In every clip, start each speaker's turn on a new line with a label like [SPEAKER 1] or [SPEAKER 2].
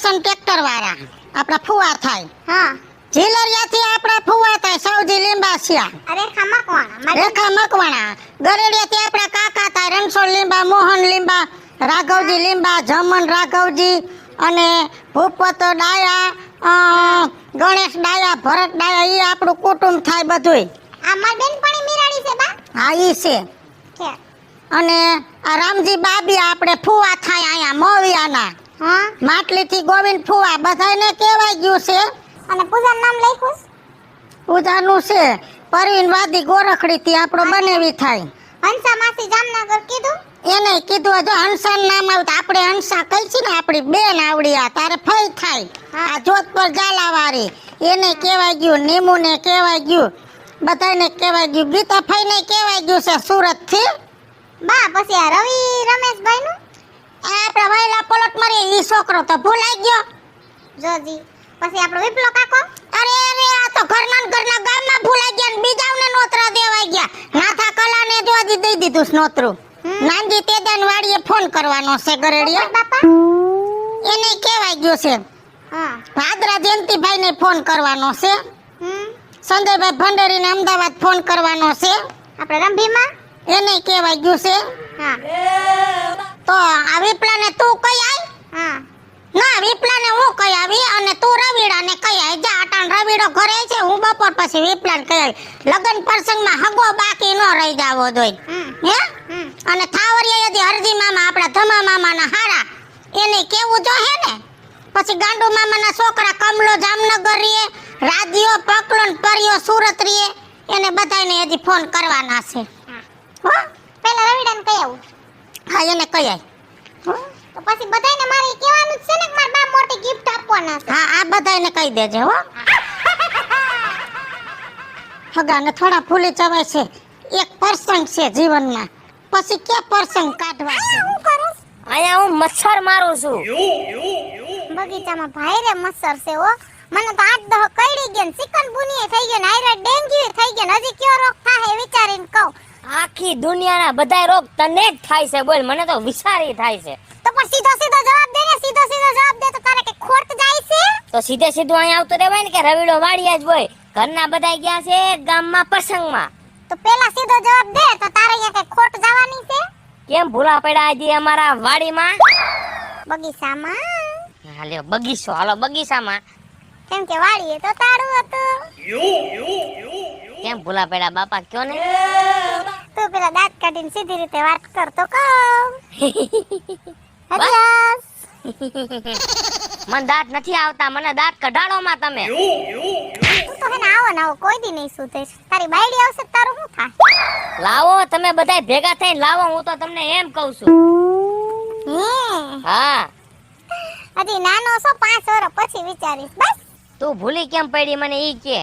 [SPEAKER 1] Karshan tractor વાળા આપણા ફુવા થાય.
[SPEAKER 2] હા.
[SPEAKER 1] ઝીલરિયાથી આપણા ફુવા થાય. સૌજી લીંબાસિયા
[SPEAKER 2] અરે ખમા
[SPEAKER 1] રેખા મકવાણા ગરેડિયાથી આપણા કાકા થાય. રણછોડ લીંબા મોહન લીંબા રાઘવજી લીંબા જમન રાઘવજી અને ભૂપત ડાયા ગણેશ ડાયા ભરત ડાયા એ આપણું કુટુંબ થાય બધુંય.
[SPEAKER 2] અમાર મારી બેનપણી મીરાણી છે બા?
[SPEAKER 1] હા ઈ છે. અને આ રામજી બાબી આપણે ફુવા થાય અહીંયા મોવિયાના
[SPEAKER 2] હા?
[SPEAKER 1] માટલીથી ગોવિંદ ફુવા બધાને કહેવાય ગયું છે.
[SPEAKER 2] અને પૂજા નામ લખ્યું?
[SPEAKER 1] પૂજાનું છે. પરવીન વાદી ગોરખડીથી આપણો બનેવી થાય.
[SPEAKER 2] હંસા માસી જામનગર કીધું?
[SPEAKER 1] એને કીધું જો હંસા નામ તો આપણે હંસા કહી છે ને આપણી બેન આવડી આ તારે ફઈ થાય. આ જોધપુર ઝાલાવારી એને કહેવાય ગયું નીમુને કહેવાય ગયું બધાને કહેવાય ગયું ગીતા ફઈને કહેવાય ગયું છે સુરતથી.
[SPEAKER 2] બા પછી આ રવિ રમેશભાઈ નું
[SPEAKER 1] આ આપણા વાયલા પલટ મારી ઈ છોકરો તો ભૂલાઈ ગયો.
[SPEAKER 2] જોજી. પછી આપણો વિપલો કાકો?
[SPEAKER 1] અરે અરે આ તો ઘરના ને ઘરના ગામમાં ભૂલાઈ ગયા ને બીજાઓને નોતરા દેવાઈ ગયા. નાથા કલાને જોજી દઈ દીધું છે નોતરું. નાનજી તેદાન વાડીએ ફોન કરવાનો છે ગરેડિયા.
[SPEAKER 2] બાપા.
[SPEAKER 1] એને કહેવાય ગયો છે.
[SPEAKER 2] હા.
[SPEAKER 1] ભાદરા જયંતિભાઈ ને ફોન કરવાનો છે. સંજયભાઈ ભંડેરીને અમદાવાદ ફોન કરવાનો છે.
[SPEAKER 2] આપણે રંભીમાં
[SPEAKER 1] એને કહેવાય ગયું છે.
[SPEAKER 2] હા.
[SPEAKER 1] તો આ વિપલાને તું કઈ આય
[SPEAKER 2] હા.
[SPEAKER 1] ના વિપલાને હું કઈ આવી? અને તું રવિડાને કઈ આય જા અટાણ રવિડો ઘરે છે હું બપોર પછી વિપલાને કઈ આવી. લગ્ન પ્રસંગમાં હગો બાકી ન રહી જાવો
[SPEAKER 2] જોઈ.
[SPEAKER 1] હે? અને થાવરિયા યદી હરજી મામા આપણા ધમા મામાના હારા. એને કેવું જો હે ને? પછી ગાંડુ મામાના છોકરા કમલો જામનગર રીએ રાજ્યો પકલો ને પરિયો સુરત રીએ એને બધાને હજી ફોન કરવાના છે.
[SPEAKER 2] હા.
[SPEAKER 1] હો?
[SPEAKER 2] પહેલા રવિડાને કઈ આવું?
[SPEAKER 1] હા એને કહી આય.
[SPEAKER 2] તો પછી બધાયને મારે કહેવાનું છે ને કે મારા બા મોટી ગિફ્ટ આપવાના છે.
[SPEAKER 1] હા આ બધાને કહી દેજે હો. હગાને થોડા ફૂલી જવાય છે. એક પ્રસંગ છે જીવનમાં. પછી કે પ્રસંગ કાઢવા? છે
[SPEAKER 2] શું કરું?
[SPEAKER 3] અહીંયા હું મચ્છર મારું છું.
[SPEAKER 2] બગીચામાં ભાઈ રે મચ્છર છે હો. મને તો આઠ દહ કઈડી ગયા ને. ચિકન બુની થઈ ગયો ને આયરા ડેન્ગ્યુ થઈ ગયો ને. હજી કયો રોગ થાય વિચારીને કહું.
[SPEAKER 3] આખી દુનિયાના બધાય રોગ તને જ થાય છે બોલ મને તો વિચારી થાય છે.
[SPEAKER 2] તો પણ સીધો સીધો જવાબ દે ને સીધો સીધો જવાબ દે તો તારે કે ખોટ જાય છે?
[SPEAKER 3] તો સીધે સીધું અહીંયા આવતો રહેવાય ને કે રવિડો વાડિયા જ હોય ઘરના બધા ગયા છે ગામમાં પ્રસંગમાં.
[SPEAKER 2] તો પેલા સીધો જવાબ દે તો તારે અહીંયા કે ખોટ જવાની છે?
[SPEAKER 3] કેમ ભૂલા પડ્યા આજે અમારા વાડીમાં?
[SPEAKER 2] બગીચામાં.
[SPEAKER 3] હાલ્યો બગીચો હાલો બગીચામાં.
[SPEAKER 2] કેમ કે વાડીએ તો તારું હતું.
[SPEAKER 3] કેમ ભૂલા પડ્યા બાપા કયો ને?
[SPEAKER 2] તું પેલા દાંત કાઢીને સીધી રીતે વાત કર તો કહું. હરિયાસ
[SPEAKER 3] મને દાંત નથી આવતા મને દાંત કઢાડો માં તમે.
[SPEAKER 2] તું તો હેને આવો ના આવો કોઈ દી નહીં સુધે. તારી બાયડી આવશે તારું શું થાય?
[SPEAKER 3] લાવો તમે બધાય ભેગા થઈને લાવો હું તો તમને એમ કહું છું. હા.
[SPEAKER 2] હજી નાનો છો પાંચ વર્ષ પછી વિચારીશ બસ.
[SPEAKER 3] તું ભૂલી કેમ પડી મને ઈ કે?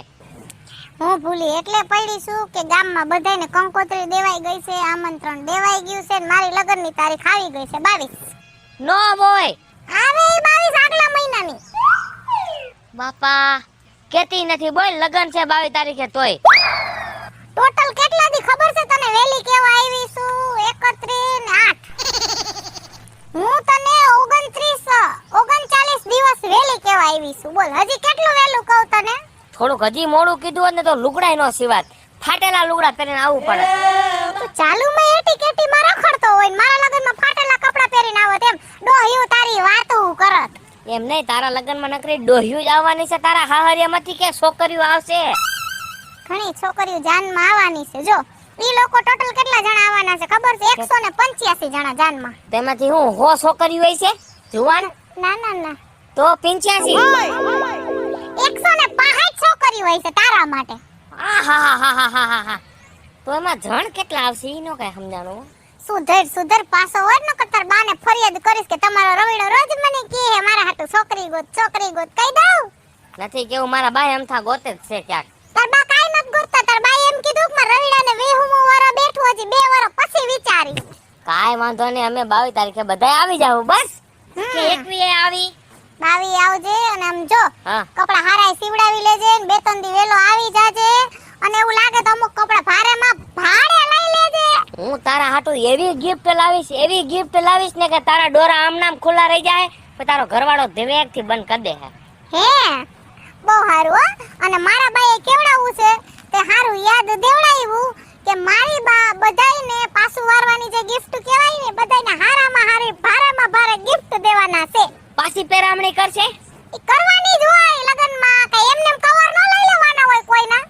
[SPEAKER 2] હું ભૂલી એટલે પડી છું કે ગામમાં બધાને કંકોત્રી દેવાઈ ગઈ છે આમંત્રણ દેવાઈ ગયું છે ને મારી લગ્નની તારીખ આવી ગઈ છે બાવીસ.
[SPEAKER 3] નો બોય
[SPEAKER 2] આવે ઈ બાવીસ આગલા મહિનાની.
[SPEAKER 3] બાપા કેતી નથી બોલ લગન છે બાવીસ તારીખે તોય.
[SPEAKER 2] ટોટલ કેટલા દી ખબર છે તને વેલી કેવા આવી છું એકત્રીસ ને આઠ હું તને ઓગણત્રીસ ઓગણચાલીસ દિવસ વેલી કેવા આવી છું બોલ હજી કેટલું વેલું કહું તને
[SPEAKER 3] થોડુંક હજી મોડું કીધું હોત ને તો લુગડાય નો સિવાત. ફાટેલા લુગડા પહેરીને આવવું પડે.
[SPEAKER 2] તો ચાલુમાં એટી કેટી માં રખડતો હોય મારા લગનમાં ફાટેલા કપડા પહેરીને આવત એમ. ડોહ્યું તારી વાતું કરત.
[SPEAKER 3] એમ નહીં તારા લગ્નમાં નકરી ડોહ્યું જ આવવાની છે. તારા હાહરિયામાંથી કે છોકરીઓ આવશે?
[SPEAKER 2] ઘણી છોકરીઓ જાનમાં આવવાની છે. જો ઈ લોકો ટોટલ કેટલા જણા આવવાના છે ખબર છે? એકસો ને પંચ્યાસી જણા જાનમાં.
[SPEAKER 3] તેમાંથી હું હો છોકરીઓ હોય છે? જુવાન?
[SPEAKER 2] ના ના ના.
[SPEAKER 3] તો પિંચ્યાસી.
[SPEAKER 2] એકસો ને પાંસઠ હોય છે તારા માટે.
[SPEAKER 3] તો એમાં જણ કેટલા આવશે ઈ નો કઈ સમજાણું.
[SPEAKER 2] સુધર સુધર પાસો હોય ને કતર બાને ફરિયાદ કરીશ કે તમારો રવિડો રોજ મને કે હે મારા હાટુ છોકરી ગોત છોકરી ગોત કહી દઉં.
[SPEAKER 3] નથી કેવું મારા બાય અમથા ગોતે જ છે ક્યાંક.
[SPEAKER 2] તાર બા કાઈ નત ગોતતા તાર બાઈ એમ કીધું કે મારા રવિડાને વેહુમો વાળા બેઠો હજી બે વાર પછી વિચારી
[SPEAKER 3] કાઈ વાંધો નહીં અમે બાવીસ તારીખે બધા આવી જાવ બસ. કે એકવીએ આવી.
[SPEAKER 2] બાવી આવજે અને આમ જો કપડા હારાય સીવડાવી લેજે ને બે ત્રણ દી વેલો આવી જાજે અને એવું લાગે તો અમુક કપડા ભારેમાં ભાડે લઈ લેજે.
[SPEAKER 3] હું તારા હાટુ એવી ગિફ્ટ લાવીશ એવી ગિફ્ટ લાવીશ ને કે તારા ડોરા આમ નામ ખુલ્લા રહી જાય પણ તારો ઘરવાળો ધીમેકથી બંધ કરી દે. હે
[SPEAKER 2] હે બહુ સારું હો. અને મારા બાઈએ કેવડાવું છે? તે સારું યાદ દેવડાવ્યું કે મારી બા બધાયને પાછું વારવાની જે ગિફ્ટ કહેવાય ને બધાયને હારામાં હારી ભારામાં ભારે ગિફ્ટ દેવાના છે.
[SPEAKER 3] પાછી પેરામણી કરશે?
[SPEAKER 2] ઈ કરવાની જ હોય લગનમાં કઈ એમને એમ કવર ન લઈ લેવાના હોય કોઈના.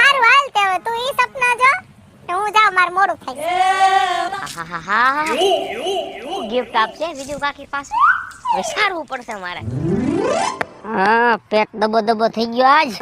[SPEAKER 2] હારું હાલ તે હવે તું ઈ સપના જો. ને હું જાઉં માર મોડું થાય.
[SPEAKER 3] આહાહાહા. ગિફ્ટ આપશે બીજું બાકી પાછું. વિચારવું પડશે મારે. હા પેટ દબો દબો થઈ ગયો આજ.